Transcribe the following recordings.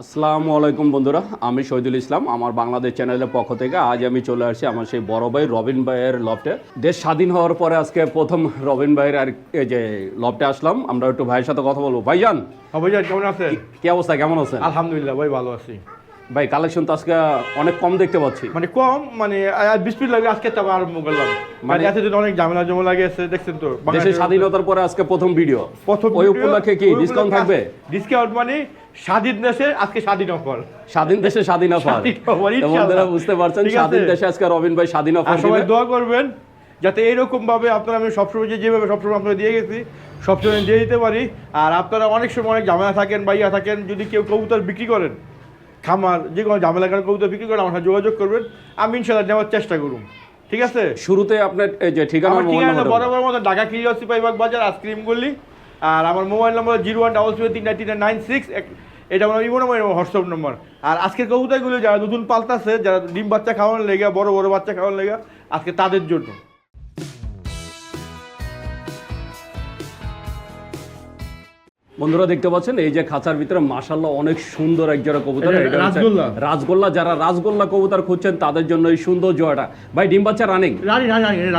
আসসালামু আলাইকুম বন্ধুরা আমি শহীদুল ইসলাম আমার বাংলাদেশ চ্যানেলের পক্ষ থেকে আজ আমি চলে আসছি আমার সেই বড় ভাই রবিন ভাইয়ের লফটে দেশ স্বাধীন হওয়ার পরে আজকে প্রথম রবিন ভাইয়ের আর এই যে লফটে আসলাম আমরা একটু ভাইয়ের সাথে কথা বলব। ভাইজান ভাইজান ভাইয়া কেমন আছেন? কি অবস্থা কেমন আছেন? আলহামদুলিল্লাহ ভাই ভালো আছি। ভাই কালেকশন তো আজকে অনেক কম দেখতে পাচ্ছি। মানে কম মানে বিশ মিনিট লাগে আজকে তো আবার আরম্ভ করলাম। মানে মানে- এতদিন অনেক ঝামেলা জমা গেছে দেখছেন তো দেশের স্বাধীনতার পরে আজকে প্রথম ভিডিও প্রথম ওই উপলক্ষে কি ডিসকাউন্ট থাকবে? ডিসকাউন্ট মানে স্বাধীন দেশে আজকে স্বাধীন অফার। স্বাধীন দেশে স্বাধীন অফার। বন্ধুরা বুঝতে পারছেন স্বাধীন দেশে আজকে রবিন ভাই স্বাধীন আর অফার সবাই দোয়া করবেন যাতে এইরকম ভাবে আপনারা আমি সবসময় যে যেভাবে সবসময় আপনারা দিয়ে গেছি সবসময় দিয়ে দিতে পারি। আর আপনারা অনেক সময় অনেক ঝামেলা থাকেন বা ইয়া থাকেন যদি কেউ কবুতর বিক্রি করেন খামার যে কোনো ঝামেলা কারণ কবুতর বিক্রি করে আমার সাথে যোগাযোগ করবেন আমি ইনশাল্লাহ নেওয়ার চেষ্টা করুন। ঠিক আছে? শুরুতে আপনার এই যে ঠিকানা ঠিকানা বরাবর মতো ঢাকা কিরিয়াসি পাইবাগ বাজার আইসক্রিম গলি। আর আমার mobile number zero one double zero তিন তিন নাইন সিক্স এটা আমার ইমো নম্বর হোয়াটসঅ্যাপ নম্বর। আর আজকের কবুতরগুলো যারা নতুন পাল্টাছে যারা ডিম বাচ্চা খাওয়ানোর লেগে বড় বড় বাচ্চা খাওয়ানোর লেগে আজকে তাদের জন্য। বন্ধুরা দেখতে পাচ্ছেন এই যে খাঁচার ভিতরে মাশাল্লাহ অনেক সুন্দর এক জোড়া কবুতর। রাজগোল্লা। যারা রাজগোল্লা কবুতর খুঁজছেন তাদের জন্য এই সুন্দর জোড়াটা। ভাই ডিম বাচ্চা রানিং।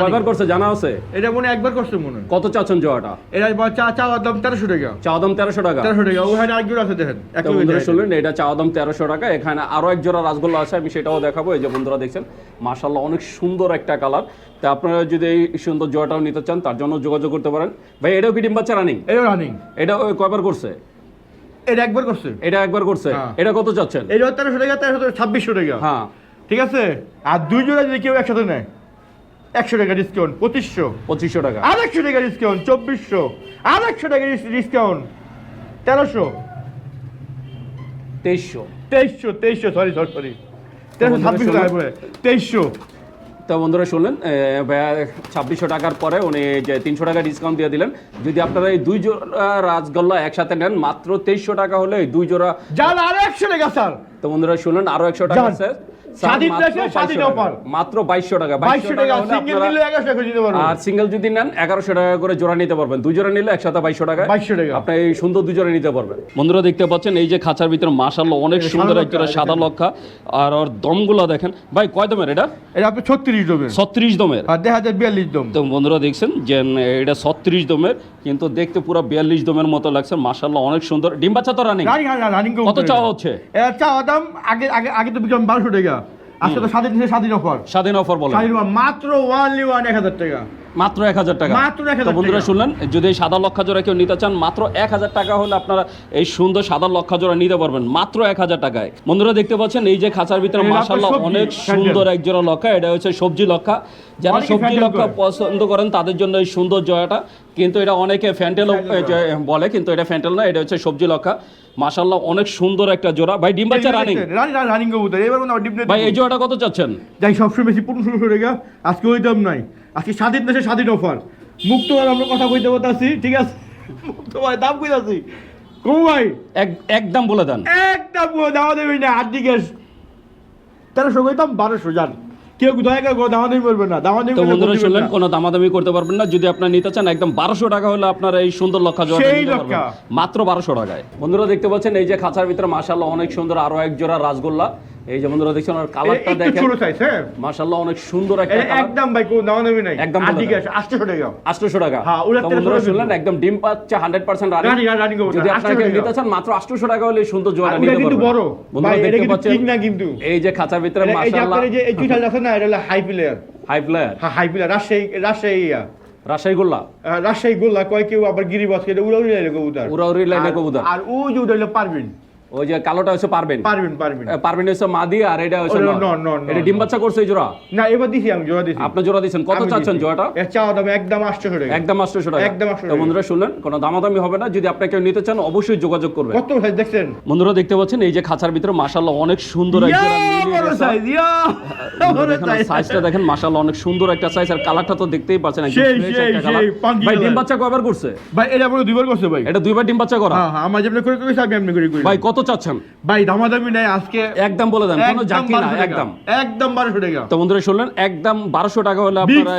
কয়বার করছে জানা আছে? এটা মনে একবার করছে মনে কত চাচ্ছেন জোড়াটা? এটা বা- চা দাম তেরোশো টাকা। চাওয়া দাম তেরোশো টাকা। তেরোশো টাকা ওখানে আরেকজন আছে দেখেন বন্ধুরা শুনলেন এটা চাওয়া দাম তেরোশো টাকা এখানে আরও এক জোড়া রাজগোল্লা আছে আমি সেটাও দেখাবো। এই যে বন্ধুরা দেখছেন মাশাল্লাহ অনেক সুন্দর একটা কালার তা আপনারা যদি এই সুন্দর জয়টাও নিতে চান তার জন্য যোগাযোগ করতে পারেন। ভাই এটাও কি ডিম বাচ্চা রানিং এটা রানিং এটা কয়বার করছে? এটা একবার করছে। এটা একবার করছে? হ্যাঁ। এটা কত চাচ্ছেন? এটা তেরোশো টাকা তেরোশো টাকা ছাব্বিশশো টাকা। হ্যাঁ। ঠিক আছে? আর দুই জোড়া যদি কেউ একসাথে নেয় একশো টাকা ডিসকাউন্ট পঁচিশশো। পঁচিশশো টাকা। আর একশো টাকা ডিসকাউন্ট চব্বিশশো। আর একশো টাকা ডিসকাউন্ট তেরোশো। তেইশশো। তেইশশো তেইশশো সরি সরি সরি তেরোশো ছাব্বিশশো তেইশশো। তো বন্ধুরা শুনলেন ভাইয়া ছাব্বিশশো টাকার পরে উনি যে তিনশো টাকা ডিসকাউন্ট দিয়ে দিলেন। যদি আপনারা এই দুই জোড়া রাজগোল্লা একসাথে নেন মাত্র তেইশশো টাকা হলে এই দুই জোড়া যান আরও একশো টাকা স্যার। তো বন্ধুরা শুনলেন আরও একশো টাকা স্যার, স্বাধীন দেশে স্বাধীন 2200 মাত্র বাইশশো টাকা বাইশশো টাকা সিঙ্গেল নিলে এগারোশো টাকা দিতে পারব আর সিঙ্গেল যদি নেন এগারোশো টাকা করে জোড়া নিতে পারবেন। দুই জোড়া নিলে একসাথে বাইশশো টাকা। 2200 টাকা। আপনি এই সুন্দর দুই জোড়া নিতে পারবেন। বন্ধুরা দেখতে পাচ্ছেন এই যে খাঁচার ভিতরে মাশাল্লাহ অনেক সুন্দর সাদা এক জোড়া লক্ষা, সাদা লক্ষা আর ওর দমগুলো দেখেন। ভাই কয় দমের এটা? এটা আপনি আর দম। তো বন্ধুরা দেখছেন যে এটা ছত্রিশ দমের কিন্তু দেখতে পুরো বিয়াল্লিশ দমের মতো লাগছে। মাশাল্লাহ অনেক সুন্দর। ডিম বাচ্চা তো রানিং রানিং রানিং কত চাওয়া হচ্ছে? এটা চাওয়া দাম আগে আগে আগে তো বিক্রম টাকা। আজকে তো স্বাধীন স্বাধীন অফার। স্বাধীন অফার বলে মাত্র ওয়ানলি ওয়ান এক হাজার টাকা। মাত্র এক হাজার টাকা। মাত্র বন্ধুরা শুনলেন যদি এই সাদা লক্ষা জোড়া কেউ নিতে চান মাত্র এক হাজার টাকা হলে আপনারা এই সুন্দর সাদা লক্ষা জোড়া নিতে পারবেন মাত্র এক হাজার টাকায়। বন্ধুরা দেখতে পাচ্ছেন এই যে খাঁচার ভিতরে সবজি, অনেক সুন্দর এক জোড়া লক্ষা এটা হচ্ছে সবজি লক্ষা। যারা সবজি লক্ষা পছন্দ করেন তাদের জন্য এই সুন্দর জয়াটা কিন্তু এটা অনেকে ফ্যান্টেল বলে কিন্তু এটা ফ্যান্টেল না এটা হচ্ছে সবজি লক্ষা মাশাল্লাহ অনেক সুন্দর একটা জোড়া। ভাই ডিম বাচ্চা রানিং। রানি রানিং কবুতর। এবার হয় ডিম ভাই এই জোড়াটা কত চাচ্ছেন? যাই সবসময় বেশি পনেরোশো টাকা আজকে ওই দাম নাই। আজকে স্বাধীন দেশে স্বাধীন অফার। মুক্ত ভাই আমরা কথা কইতে বলতেছি ঠিক আছে? মুক্ত ভাই দাম কইতাছি। কমু ভাই। এক একদম বলে দেন। একদম কোনো দাওয়া দেবেন না হাত দিকে তেরোশো কইতাম বারোশো জান। কেউ দয়া করে কোনো করবেন না দামাদামি তো বন্ধুরা শুনলেন কোনো দামাদামি করতে পারবেন না। যদি আপনার নিতে চান একদম বারোশো টাকা হলে আপনার এই সুন্দর লক্ষা জোড়া। মাত্র বারোশো টাকায়। বন্ধুরা দেখতে পাচ্ছেন এই যে খাঁচার ভিতরে মাসাল্লাহ অনেক সুন্দর আরও এক জোড়া রাসগোল্লা। এই যে বন্ধুরা দেখছেন আর কালারটা একটু দেখেন। ছোট সাইজ হ্যাঁ। মাশাল্লাহ অনেক সুন্দর একটা একদম ভাই কোনো দাওয়া দেবে নাই। একদম দিকে দেন। আটশো টাকা আটশোশো টাকা। হ্যাঁ, ওরা তো 1300 বন্ধুরা শুনলেন একদম ডিম পাচ্ছে হান্ড্রেড পার্সেন্ট রানি, রানি কবুতর, যদি 800 আপনাকে নিতে চান মাত্র আটশোশো টাকা হলে সুন্দর জোড়া নিতে ওটা কিন্তু বড়। বন্ধুরা দেখতে কিন্তু পাচ্ছেন ঠিক না কিন্তু। এই যে খাঁচার ভিতরে মাশাল্লাহ এই যে এই চুইঠাল আছে না এটা হলো হাই প্লেয়ার হাই প্লেয়ার হ্যাঁ হাই প্লেয়ার রাজশাহী রাজশাহী রাজশাহী গোল্লা। আহ, রাজশাহী গোল্লা কয় কেউ আবার গিরিবাস এটা উড়া উড়ি লাইলে কবুতর। উড়াউড়ি লাইনে কবুতর। আর ও যে হলো পারবিন ওই যে কালোটা হচ্ছে পারবেন। পারবেন পারবেন। পারবেন হচ্ছে মাদি আর এটা হচ্ছে এটা ডিম বাচ্চা করছে এই জোড়া? না এবার দিছি আমি জোড়া দিছি। আপনি জোড়া দিচ্ছেন কত চাচ্ছেন জোড়াটা? এর চাওয়া দাম একদম আটশো টাকা। একদম আটশোশো টাকা। একদম 800 তো। বন্ধুরা শুনলেন কোনো দামাদামি হবে না। যদি আপনি কেউ নিতে চান অবশ্যই যোগাযোগ করবেন। কত সাইজ দেখছেন? বন্ধুরা দেখতে পাচ্ছেন এই যে খাঁচার ভিতরে মাশাআল্লাহ অনেক সুন্দর এক বড় বড় সাইজটা দেখেন মাশাল্লাহ অনেক সুন্দর একটা সাইজ আর কালারটা তো দেখতেই পাচ্ছেন সেই, সেই, সেই, ভাই ডিম বাচ্চা কয়বার করছে? ভাই এটা বলে দুইবার করছে ভাই। এটা দুইবার ডিম বাচ্চা করা? হ্যাঁ হ্যাঁ আমার যেমন করে করেছি আমি এমনি করে করি ভাই কত চাচ্ছেন? ভাই দামাদামি নাই আজকে। একদম বলে দেন কোনো একদম জাকি না একদম। একদম 1200 টাকা। তো বন্ধুরা শুনলেন একদম বারোশো টাকা হলে আপনারা।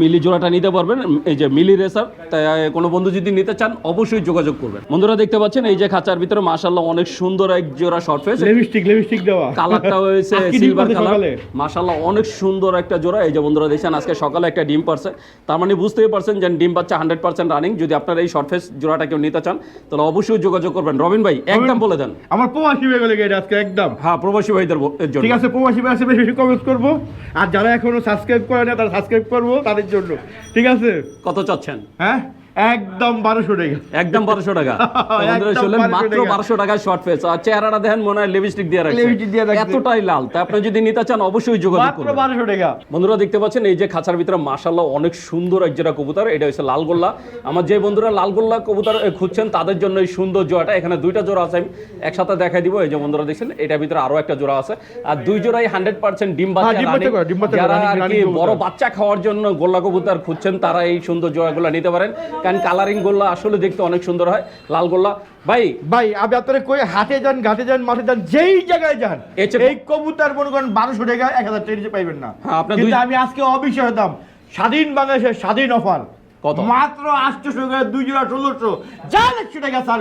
মিলি জোড়াটা নিতে পারবেন এই যে মিলি রেসার তাই কোনো বন্ধু যদি নিতে চান অবশ্যই যোগাযোগ করবেন। বন্ধুরা দেখতে পাচ্ছেন এই যে খাঁচার ভিতরে মাশাল্লাহ অনেক সুন্দর এক জোড়া শর্ট ফেস লিপস্টিক লিপস্টিক দেওয়া। কালারটা হয়েছে সিলভার কালার। মাশাল্লাহ অনেক সুন্দর একটা জোড়া। এই যে বন্ধুরা দেখছেন আজকে সকালে একটা ডিম পারছে। তার মানে বুঝতেই পারছেন যে ডিম বাচ্চা হান্ড্রেড পার্সেন্ট রানিং যদি আপনারা এই শর্ট ফেস জোড়াটা কেউ নিতে চান তাহলে অবশ্যই যোগাযোগ করবেন। রবিন ভাই একদম বলে দেন। আমার প্রবাসী ভাই এটা আজকে একদম। হ্যাঁ প্রবাসী ভাইদের জন্য। ঠিক আছে প্রবাসী ভাই আছে বেশি বেশি কমেন্ট করব। আর যারা এখনও সাবস্ক্রাইব করে না তারা সাবস্ক্রাইব করব। তাদের জন্য। ঠিক আছে? কত চাচ্ছেন? হ্যাঁ? একদম বারোশো টাকা। একদম বারোশো টাকা। শুনলেন মাত্র বারোশো টাকায় শর্ট ফেস আর চেহারাটা দেখেন মনে হয় লিপস্টিক দিয়ে রাখছে। Lipstick দিয়ে রাখছে। এতটাই লাল। তা আপনি যদি নিতে চান অবশ্যই যোগাযোগ মাত্র বারোশো টাকা। বন্ধুরা দেখতে পাচ্ছেন এই যে খাঁচার ভিতরে মাশাল্লাহ অনেক সুন্দর এক কবুতর এটা হচ্ছে লালগোল্লা। আমার যে বন্ধুরা লালগোল্লা কবুতর খুঁজছেন তাদের জন্য এই সুন্দর জোড়াটা। এখানে দুইটা জোড়া আছে আমি একসাথে দেখাই দিব। এই যে বন্ধুরা দেখছেন এটার ভিতরে আরও একটা জোড়া আছে। আর দুই জোড়াই হান্ড্রেড পার্সেন্ট ডিম বাচ্চা হ্যাঁ, যারা আর কি বড় বাচ্চা খাওয়ার জন্য গোল্লা কবুতর খুঁজছেন তারা এই সুন্দর জোড়াগুলো নিতে পারেন। কারণ কালারিং গোল্লা আসলে দেখতে অনেক সুন্দর হয় লাল গোল্লা। ভাই ভাই আপনি আপনারা কই হাটে যান ঘাটে যান মাঠে যান যেই জায়গায় যান এই কবুতর মনে করেন বারোশো টাকা এক হাজার টাকা পাইবেন না। হ্যাঁ, আপনার কিন্তু আমি আজকে অবিশ্বাস দাম স্বাধীন বাংলাদেশের স্বাধীন অফার। কত? মাত্র আটশোশো টাকা দুই জোড়া ষোলোশো। চার একশো টাকা স্যার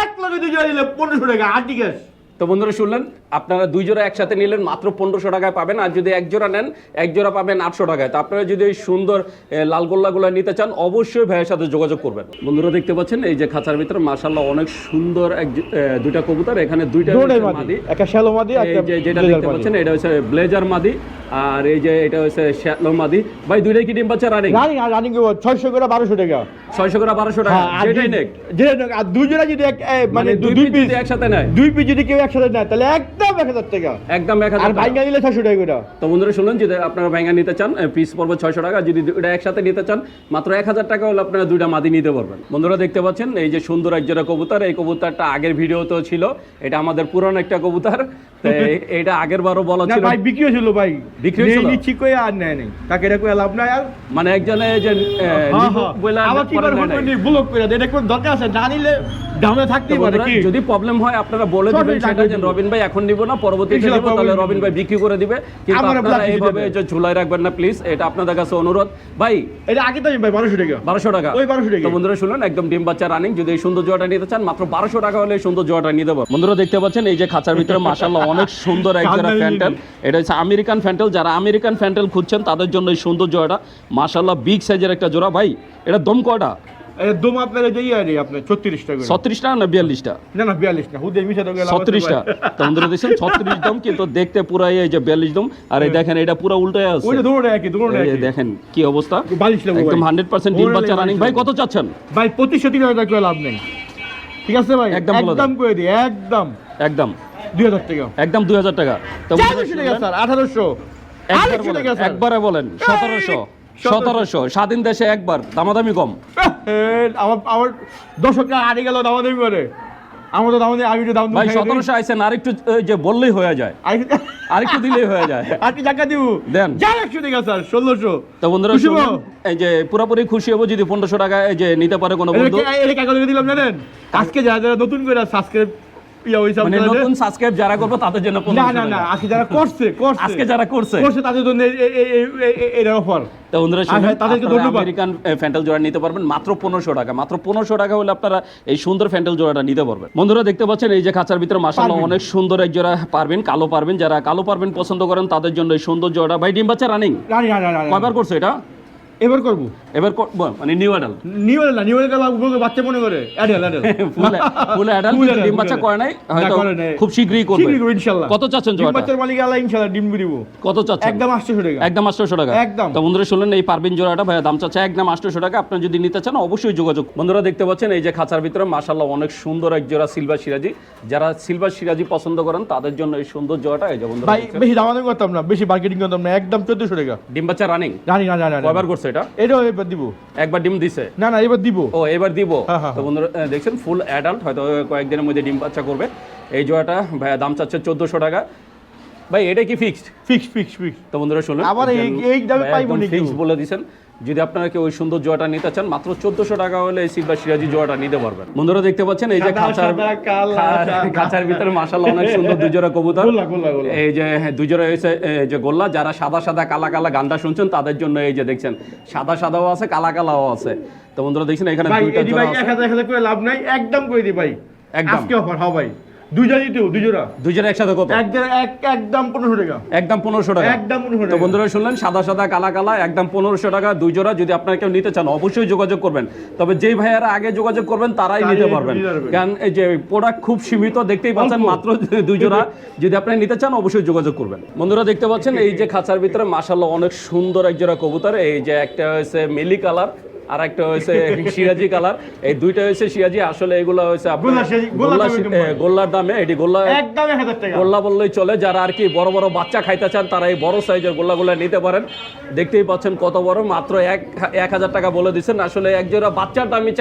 এক লগে দুই জোড়া নিলে পনেরোশো টাকা গ্যাস তো বন্ধুরা শুনলেন আপনারা দুই জোড়া একসাথে নিলেন মাত্র পনেরোশো টাকায় পাবেন। আর যদি এক জোড়া নেন এক জোড়া পাবেন আটশো টাকায়। তো আপনারা যদি এই সুন্দর লালগোল্লাগুলো লাল গোল্লাগুলো নিতে চান অবশ্যই ভাইয়ের সাথে যোগাযোগ করবেন। বন্ধুরা দেখতে পাচ্ছেন এই যে খাঁচার ভিতরে মার্শাল্লাহ অনেক সুন্দর এক দুইটা কবুতর। এখানে দুইটা মাদি একটা শ্যালো মাদি যেটা দেখতে পাচ্ছেন এটা হচ্ছে ব্লেজার মাদি। আর এই যে এটা হচ্ছে শ্যালো মাদি। ভাই দুইটাই কি ডিম পাচ্ছে রানিং রানিং আর রানিং ছয়শো করে বারোশো টাকা। ছয়শো করে বারোশো টাকা। হ্যাঁ, যেটাই নেক। যেটাই নেক। আর দুই জোড়া যদি এক মানে মানে দুই পিস একসাথে নেয়। দুই পিস যদি কেউ একসাথে নেয় তাহলে একদম এক হাজার টাকা। একদম এক আর হাজার টাকা। ভাইঙ্গা নিলে ছয়শো টাকা করে। তো বন্ধুরা শুনলেন যদি আপনারা ভেঙা নিতে চান পিস পড়বে ছয়শো টাকা। যদি দুইটা একসাথে নিতে চান মাত্র এক হাজার টাকা হলে আপনারা দুইটা মাদি নিতে পারবেন। বন্ধুরা দেখতে পাচ্ছেন এই যে সুন্দর এক জোড়া কবুতর। এই কবুতরটা আগের ভিডিওতেও ছিল। এটা আমাদের পুরানো একটা কবুতর। এটা আগের বারও বলা ছিল ভাই বিক্রি হয়েছিল ভাই বিক্রি হয়েছিল? নিচ্ছি কই আর নেয় নাই তাকে এটা কই লাভ নাই আর মানে একজনে যে হ্যাঁ, হ্যাঁ। আবার কি করে। ব্লক করে এটা কোন দরকার আছে না থাকতেই পারে কি? যদি প্রবলেম হয় আপনারা বলে দিবেন সেটা যে রবিন ভাই এখন নিব না পরবর্তীতে নিব তাহলে রবিন ভাই বিক্রি করে দিবে। কিন্তু আপনারা এইভাবে যে ঝুলাই রাখবেন না প্লিজ এটা আপনাদের কাছে অনুরোধ। ভাই এটা আগে ভাই বারোশো টাকা। বারোশো টাকা। ওই 1200 টাকা। তো বন্ধুরা শুনুন একদম ডিম বাচ্চা রানিং যদি এই সুন্দর জোয়াটা নিতে চান মাত্র বারোশো টাকা হলে সুন্দর জোয়াটা নিতে পারবেন বন্ধুরা দেখতে পাচ্ছেন এই যে খাঁচার ভিতরে মাসাল্লাহ অনেক সুন্দর এক জোড়া ফ্যান্টেল। এটা হচ্ছে আমেরিকান ফ্যান্টেল। যারা আমেরিকান ফ্যান্টেল খুঁজছেন তাদের জন্য এই সুন্দর জোড়াটা মাসাল্লাহ বিগ সাইজের একটা জোড়া। ভাই এটা দম এটা দম আপনার যে ইয়ে আপনার ছত্রিশ ছত্রিশটা না বিয়াল্লিশটা? না না বিয়াল্লিশ হুদে মিশা তো ছত্রিশটা। তো বন্ধুরা ছত্রিশ দাম কিন্তু দেখতে পুরাই এই যে বিয়াল্লিশ দাম। আর এই দেখেন এটা পুরো উল্টায় আছে। ওইটা দৌড়ে একই দৌড়ে এই যে একই। দেখেন কি অবস্থা? একদম হান্ড্রেড পার্সেন্ট ডিম বাচ্চা রানিং ভাই কত চাচ্ছেন? ভাই পঁচিশশো তিন হাজার টাকা লাভ নেই। ঠিক আছে ভাই? একদম একদম করে দিই একদম। একদম। দুই হাজার টাকা। একদম দুই হাজার টাকা। তো বন্ধুরা চারশো টাকা শুনলেন? স্যার আঠারোশো। একবারে বলেন সতেরোশো। সতেরোশো স্বাধীন দেশে একবার দামাদামি কম। আমার আমার দর্শকরা গেল দামাদামি করে। আমার তো দামাদামি আমি দাম ভাই সতেরোশো আইসেন আর একটু যে বললেই হয়ে যায়। আর একটু দিলেই হয়ে যায়। আর কি টাকা দিব। দেন। যার একশো টাকা স্যার ষোলোশো। তো বন্ধুরা এই যে পুরোপুরি খুশি হব যদি পনেরোশো টাকা এই যে নিতে পারে কোনো বন্ধু। দিলাম জানেন? আজকে যারা যারা নতুন করে সাবস্ক্রাইব ইয়া হইছে মানে নতুন সাবস্ক্রাইব যারা করব তাদের জন্য না না না আজকে যারা করছে করছে। আজকে যারা করছে। করছে তাদের জন্য এই- এই- এই- এই- এই- এই- এর অফার। তো বন্ধুরা আর শুনুন, হ্যাঁ, তাদেরকে ধন্যবাদ। আমেরিকান ফ্যান্টেল জোড়া নিতে পারবেন মাত্র পনেরোশো টাকা মাত্র পনেরোশো টাকা হলে আপনারা এই সুন্দর ফ্যান্টেল জোড়াটা নিতে পারবেন। বন্ধুরা দেখতে পাচ্ছেন এই যে খাঁচার ভিতরে মাসাল্লাহ অনেক সুন্দর এক জোড়া পারবেন কালো পারবেন যারা কালো পারবেন পছন্দ করেন তাদের জন্য এই সুন্দর জোড়া ভাই ডিম বাচ্চা রানি কয়বার করছে এটা? এবার করব? এবার কর- ব- মানে নিউ অ্যাডাল নিউ নিউ বাচ্চা মনে করে? অ্যাডেল অ্যাডেল ফুল ফুল ডিম বাচ্চা করে নাই হয়তো খুব শীঘ্রই করবে। শীঘ্রই করব, ইনশাল্লাহ। কত চাচ্ছেন ডিম জোড়াটা বাচ্চার মালিক আল্লাহ ইনশাল্লাহ ডিম দিব। কত চাচ্ছেন? একদম আটশোশো টাকা। একদম আটশোশো টাকা। একদম। তো বন্ধুরা শুনলেন এই পারবিন জোড়াটা ভাইয়া দাম চাচ্ছে একদম আটশোশো টাকা। আপনার যদি নিতে চান অবশ্যই যোগাযোগ। বন্ধুরা দেখতে পাচ্ছেন এই যে খাঁচার ভিতরে মাশাল্লাহ অনেক সুন্দর এক জোড়া সিলভার সিরাজি। যারা সিলভার সিরাজি পছন্দ করেন তাদের জন্য এই সুন্দর জোড়াটা এই যে বন্ধুরা ভাই বেশি দামাদামি করতাম না বেশি মার্কেটিং করতাম না একদম চোদ্দশো টাকা। ডিম বাচ্চা রানিং জানি না জানি কয়বার করছে এটা? এটাও এবার দিব। একবার ডিম দিছে? না না এবার দিব। ও এবার দিব? হ্যাঁ, হ্যাঁ, তো বন্ধুরা দেখছেন ফুল অ্যাডাল্ট হয়তো কয়েকদিনের মধ্যে ডিম বাচ্চা করবে। এই জোড়াটা দাম চাচ্ছে চোদ্দোশো টাকা। ভাই এটা কি ফিক্সড ফিক্স ফিক্স ফিক্স তো বন্ধুরা শুনুন। আবার এই- এই দামে পাইবো নি কেউ। ফিক্স বলে দিছেন যদি আপনারা কেউ ওই সুন্দর জোয়াটা নিতে চান মাত্র চোদ্দশো টাকা হলে এই সিলভার সিরাজি জোয়াটা নিতে পারবেন। বন্ধুরা দেখতে পাচ্ছেন এই যে খাঁচার। খাঁচার ভিতরে মাসাল্লাহ অনেক সুন্দর দুজোড়া কবুতর। এই যে হ্যাঁ, দুজোড়া হয়েছে এই যে গোল্লা। যারা সাদা সাদা কালা কালা গানটা শুনছেন তাদের জন্য এই যে দেখছেন সাদা সাদাও আছে কালা কালাও আছে। তো বন্ধুরা দেখছেন এখানে দুইটা লাভ নাই একদম করে দি ভাই? একদম। আজকে অফার হ্যাঁ ভাই। দুইটা দিতেও দুজোড়া দুজোড়া একসাথে কত? একদম পনেরোশো টাকা। একদম পনেরোশো টাকা। একদম পনেরোশো তো বন্ধুরা শুনলেন সাদা সাদা কালা কালা একদম পনেরোশো টাকা দুই জোড়া যদি আপনারা কেউ নিতে চান অবশ্যই যোগাযোগ করবেন। তবে যেই ভাইয়ারা আগে যোগাযোগ করবেন তারাই নিতে পারবেন। কারণ এই যে প্রোডাক্ট খুব সীমিত দেখতেই পাচ্ছেন মাত্র দুই জোড়া যদি আপনি নিতে চান অবশ্যই যোগাযোগ করবেন। বন্ধুরা দেখতে পাচ্ছেন এই যে খাঁচার ভিতরে মাসাল্লাহ অনেক সুন্দর এক জোড়া কবুতর। এই যে একটা হয়েছে মিলি কালার। আর একটা হয়েছে সিরাজি কালার। এই দুইটা হয়েছে সিরাজি আসলে এগুলো হয়েছে গোল্লার দামে এটি গোল্লা গোল্লা বললেই চলে। যারা আর কি বড় বড় বাচ্চা খাইতে চান তারা এই বড় সাইজের গোল্লাগুলো নিতে পারেন। দেখতেই পাচ্ছেন কত বড় মাত্র এক এক হাজার টাকা বলে দিচ্ছেন। আসলে এক জোড়া বাচ্চার দামই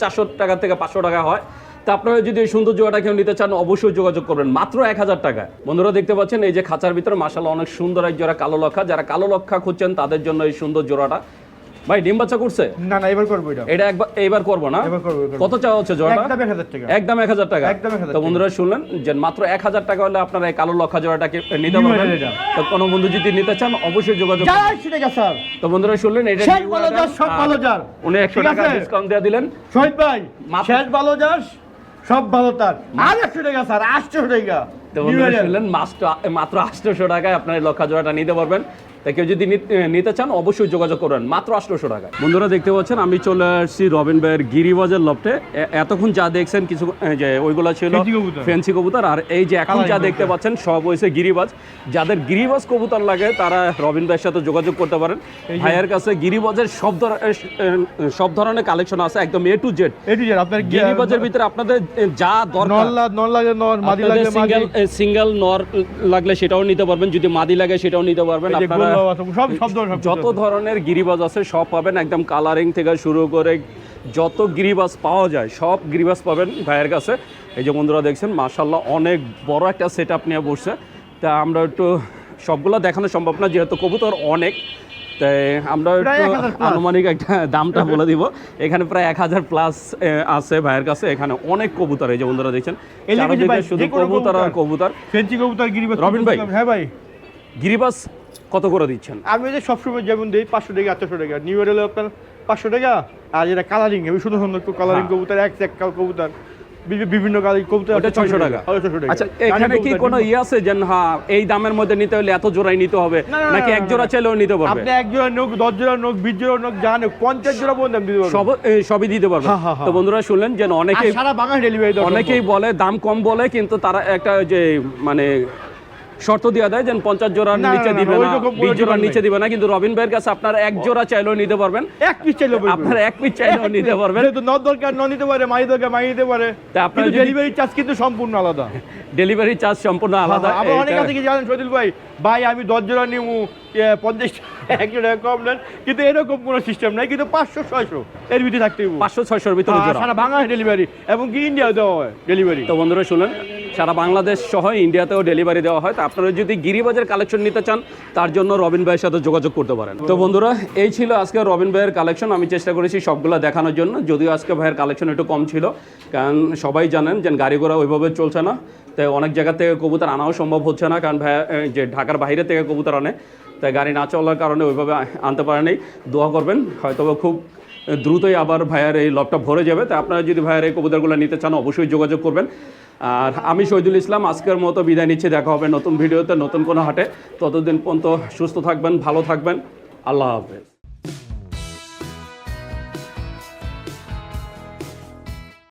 চারশো টাকা থেকে পাঁচশো টাকা হয়। তা আপনারা যদি এই সুন্দর জোড়াটা কেউ নিতে চান অবশ্যই যোগাযোগ করবেন। মাত্র এক হাজার টাকা। বন্ধুরা দেখতে পাচ্ছেন এই যে খাঁচার ভিতরে মাসাল অনেক সুন্দর এক জোড়া কালো লক্ষা। যারা কালো লক্ষা খুঁজছেন তাদের জন্য এই সুন্দর জোড়াটা। ভাই ডিম বাচ্চা করছে? না না এবার করব এটা। এটা একবার এইবার করব না? এবার করব, এবার। কত চাওয়া হচ্ছে জোড়াটা? একদম এক হাজার টাকা। একদম এক হাজার টাকা। একদম 1000 তো বন্ধুরা শুনলেন যে মাত্র এক হাজার টাকা হলে আপনারা এই কালো লক্ষা জোড়াটাকে নিতে পারবেন। তো কোনো বন্ধু যদি নিতে চান অবশ্যই যোগাযোগ করবেন। চারশো টাকা স্যার তো বন্ধুরা শুনলেন এটা শেষ ভালো যার সব ভালো যার। উনি একশো ঠিক টাকা ডিসকাউন্ট দিয়ে দিলেন। শহীদ ভাই শেষ ভালো যার সব ভালো তার। আর একশো টাকা স্যার আটশো টাকা। তো বন্ধুরা শুনলেন মাত্র মাত্র আটশোশো টাকায় আপনার এই লক্ষা জোড়াটা নিতে পারবেন। তা কেউ যদি নিতে চান অবশ্যই যোগাযোগ করবেন মাত্র আটশোশো টাকা বন্ধুরা দেখতে পাচ্ছেন আমি চলে আসছি রবিন ভাইয়ের গিরিবাজার লফটে। এতক্ষণ যা দেখছেন কিছু যে ওইগুলো ছিল ফেন্সি কবুতর। আর এই যে এখন যা দেখতে পাচ্ছেন সব হয়েছে গিরিবাজ। যাদের গিরিবাজ কবুতর লাগে তারা রবিন ভাইয়ের সাথে যোগাযোগ করতে পারেন। ভাইয়ের কাছে গিরিবাজের সব ধর- এ, সব ধরনের কালেকশন আছে একদম এ টু জেড এটি যে আপনার গিরিবাজের ভিতরে আপনাদের যা দরকার। নল লাগে নল মাদি মাদি। সিঙ্গেল সিঙ্গেল নর লাগলে সেটাও নিতে পারবেন যদি মাদি লাগে সেটাও নিতে পারবেন। আপনারা সব সব যত ধরনের গিরিবাজ আছে সব পাবেন। একদম কালারিং থেকে শুরু করে যত গিরিবাজ পাওয়া যায় সব গিরিবাজ পাবেন ভাইয়ের কাছে। এই যে বন্ধুরা দেখছেন মাশাল্লাহ অনেক বড় একটা সেট আপ নিয়ে বসছে। তা আমরা একটু সবগুলো দেখানো সম্ভব না যেহেতু কবুতর অনেক। তাই আমরা একটু আনুমানিক একটা দামটা বলে দিব। এখানে প্রায় এক হাজার প্লাস আছে ভাইয়ের কাছে। এখানে অনেক কবুতর এই যে বন্ধুরা দেখছেন। শুধু কবুতর আর কবুতর। কবুতর। ফেন্সি কবুতর রবিন ভাই। হ্যাঁ ভাই। গিরিবাস কত করে দিচ্ছেন? আমি যে সবসময় যেমন দিই পাঁচশো টাকা আটশো টাকা। নিউ ইয়ার হলে আপনার পাঁচশো টাকা আর যেটা কালারিং আমি সুন্দর সুন্দর কালারিং। কবুতর এক এক কবুতর বিভিন্ন কালারিং কবুতর ওটা আছে, ছয়শো টাকা। 600 টাকা। আচ্ছা এখানে কি কোনো ডিম- ইয়ে আছে যে হ্যাঁ এই দামের মধ্যে নিতে হলে এত জোড়াই নিতে হবে? নাকি এক জোড়া চাইলেও নিতে পারবে? আপনি এক জোড়া নোক দশ জোড়া নোক বিশ জোড়া নোক যা নোক পঞ্চাশ জোড়া পর্যন্ত দিতে পারব। সব সবই দিতে পারবে। হ্যাঁ, হ্যাঁ, হ্যাঁ। তো বন্ধুরা শুনলেন যে আর অনেকেই সারা বাংলা ডেলিভারি অনেকেই বলে দাম কম বলে কিন্তু তারা একটা যে মানে শর্ত দিয়ে দেয় যে পঞ্চাশ জোড়ার না, না, নিচে না, না, দিবে না বিশ জোড়ার নিচে দিবে না কিন্তু রবিন ভাইয়ের কাছে আপনার এক জোড়া চাইলেও নিতে পারবেন। এক পিস চাইলে আপনার এক পিস চাইলেও নিতে পারবেন। যেহেতু নদ দরকার ন নিতে পারে মাই দরকার মাই নিতে পারে। তা আপনার ডেলিভারি চার্জ কিন্তু সম্পূর্ণ আলাদা। ডেলিভারি চার্জ সম্পূর্ণ আলাদা। আবার অনেক আছে কি জানেন সদিল ভাই? ভাই আমি দশ জোড়া নিব পঞ্চাশ একশো টাকা কম নেন কিন্তু এরকম কোনো সিস্টেম নাই কিন্তু পাঁচশো ছয়শো এর ভিতরে থাকতে পাঁচশো ছয়শোর ভিতরে হ্যাঁ, সারা বাংলা ডেলিভারি এবং কি ইন্ডিয়া দেওয়া হয় ডেলিভারি তো বন্ধুরা শুনলেন সারা বাংলাদেশ সহ ইন্ডিয়াতেও ডেলিভারি দেওয়া হয়। তো আপনারা যদি গিরিবাজার কালেকশন নিতে চান, তার জন্য রবিন ভাইয়ের সাথে যোগাযোগ করতে পারেন। তো বন্ধুরা, এই ছিল আজকে রবিন ভাইয়ের কালেকশন আমি চেষ্টা করেছি সবগুলো দেখানোর জন্য। যদিও আজকে ভাইয়ের কালেকশন একটু কম ছিল, কারণ সবাই জানেন যে গাড়ি ঘোড়া ওইভাবে চলছে না। তাই অনেক জায়গা থেকে কবুতর আনাও সম্ভব হচ্ছে না, কারণ ভাইয়া যে ঢাকার বাইরে থেকে কবুতর আনে। তাই গাড়ি না চলার কারণে ওইভাবে আনতে পারেনি দোয়া করবেন হয়তো খুব দ্রুতই আবার ভাইয়ার এই লবটা ভরে যাবে। তাই আপনারা যদি ভাইয়ার এই কবুতরগুলো নিতে চান, অবশ্যই যোগাযোগ করবেন। আর আমি শহীদুল ইসলাম, আজকের মতো বিদায় নিচ্ছি। দেখা হবে নতুন ভিডিওতে, নতুন কোনো হাটে। ততদিন পর্যন্ত সুস্থ থাকবেন, ভালো থাকবেন। আল্লাহ হাফেজ।